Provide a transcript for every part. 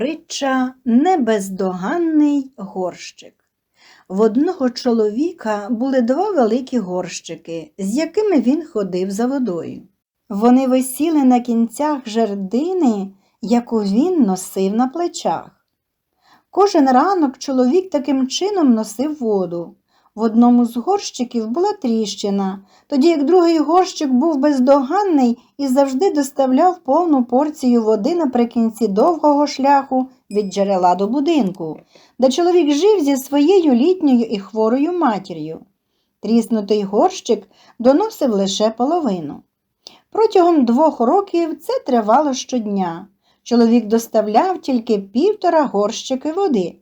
Притча Небездоганний горщик. В одного чоловіка були два великі горщики, з якими він ходив за водою. Вони висіли на кінцях жердини, яку він носив на плечах. Кожен ранок чоловік таким чином носив воду. В одному з горщиків була тріщина, тоді як другий горщик був бездоганний і завжди доставляв повну порцію води наприкінці довгого шляху від джерела до будинку, де чоловік жив зі своєю літньою і хворою матір'ю. Тріснутий горщик доносив лише половину. Протягом двох років це тривало щодня. Чоловік доставляв тільки півтора горщики води.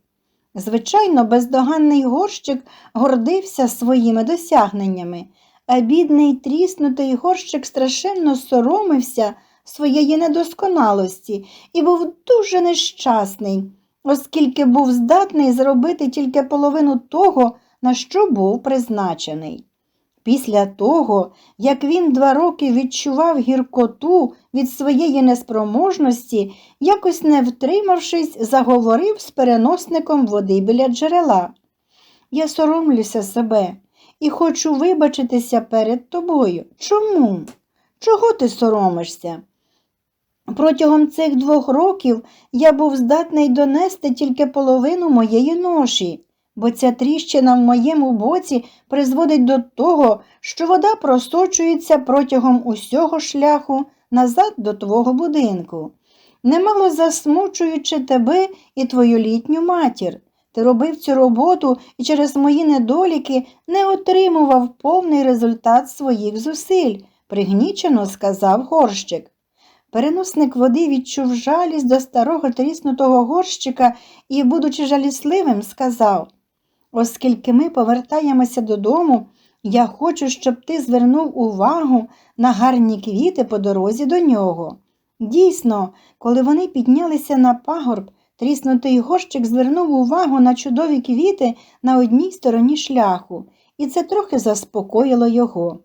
Звичайно, бездоганний горщик гордився своїми досягненнями, а бідний тріснутий горщик страшенно соромився своєї недосконалості і був дуже нещасний, оскільки був здатний зробити тільки половину того, на що був призначений. Після того, як він два роки відчував гіркоту від своєї неспроможності, якось не втримавшись, заговорив з переносником води біля джерела. Я соромлюся себе і хочу вибачитися перед тобою. Чому? Чого ти соромишся? Протягом цих двох років я був здатний донести тільки половину моєї ноші бо ця тріщина в моєму боці призводить до того, що вода просочується протягом усього шляху назад до твого будинку. Немало засмучуючи тебе і твою літню матір. Ти робив цю роботу і через мої недоліки не отримував повний результат своїх зусиль, пригнічено сказав горщик. Переносник води відчув жалість до старого тріснутого горщика і, будучи жалісливим, сказав Оскільки ми повертаємося додому, я хочу, щоб ти звернув увагу на гарні квіти по дорозі до нього. Дійсно, коли вони піднялися на пагорб, тріснутий горщик звернув увагу на чудові квіти на одній стороні шляху, і це трохи заспокоїло його.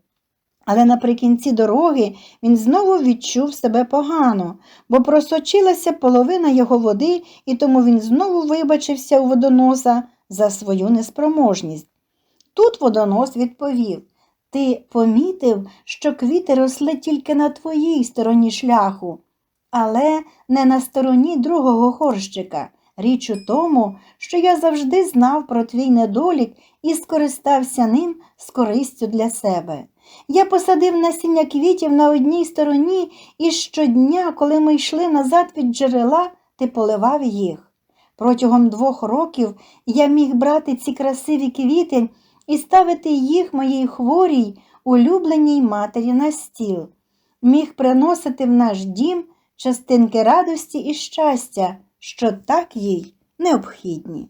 Але наприкінці дороги він знову відчув себе погано, бо просочилася половина його води, і тому він знову вибачився у водоноса за свою неспроможність. Тут водонос відповів Ти помітив, що квіти росли тільки на твоїй стороні шляху, але не на стороні другого горщика. Річ у тому, що я завжди знав про твій недолік і скористався ним з користю для себе. Я посадив насіння квітів на одній стороні, і щодня, коли ми йшли назад від джерела, ти поливав їх. Протягом двох років я міг брати ці красиві квіти і ставити їх моїй хворій, улюбленій матері на стіл, міг приносити в наш дім частинки радості і щастя, що так їй необхідні.